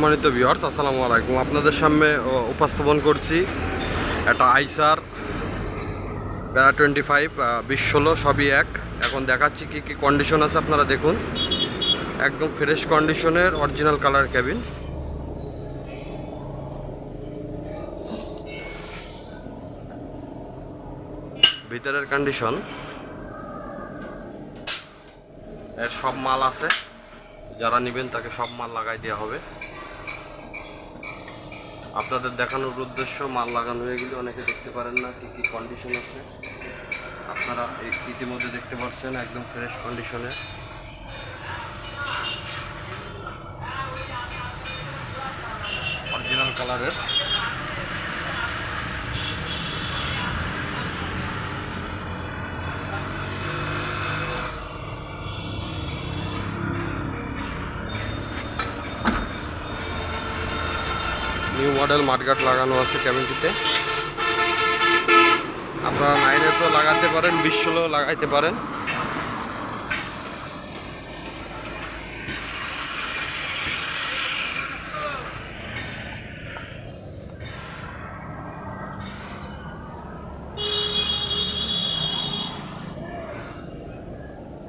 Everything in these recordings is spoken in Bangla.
সম্মানিত ভিউয়ার্স আসসালামু আলাইকুম। আপনাদের সামনে উপস্থাপন করছি একটা আইসার প্যারা টোয়েন্টি ফাইভ বিশ ষোলো, সবই এক। এখন দেখাচ্ছি কি কি কন্ডিশন আছে, আপনারা দেখুন। একদম ফ্রেশ কন্ডিশনের অরিজিনাল কালার ক্যাবিন ভিতরের কন্ডিশন এর সব মাল আছে। যারা নেবেন, তাকে সব মাল লাগাই দেওয়া হবে। আপনাদের দেখানোর উদ্দেশ্য, মাল লাগানো হয়ে গেলে অনেকে দেখতে পারেন না কি কি কন্ডিশন আছে। আপনারা ইতিমধ্যে দেখতে পাচ্ছেন একদম ফ্রেশ কন্ডিশনে অরিজিনাল কালারের নিউ মডেল মাঠগাট লাগানো আছে ক্যাবিনটিতে আপনারা নাইন এসও লাগাতে পারেন, বিশ ষোলো লাগাইতে পারেন।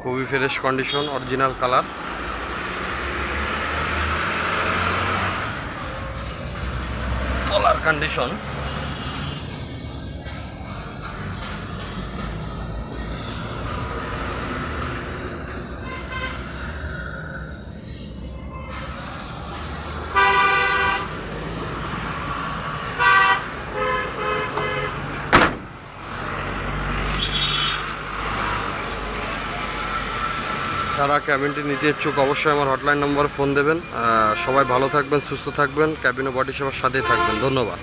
খুবই ফ্রেশ কন্ডিশন অরিজিনাল কালার তলার কন্ডিশন যারা ক্যাবিনটি নিতে ইচ্ছুক, অবশ্যই আমার হটলাইন নম্বরে ফোন দেবেন। সবাই ভালো থাকবেন, সুস্থ থাকবেন, ক্যাবিন ও বডি সেবার সাথেই থাকবেন। ধন্যবাদ।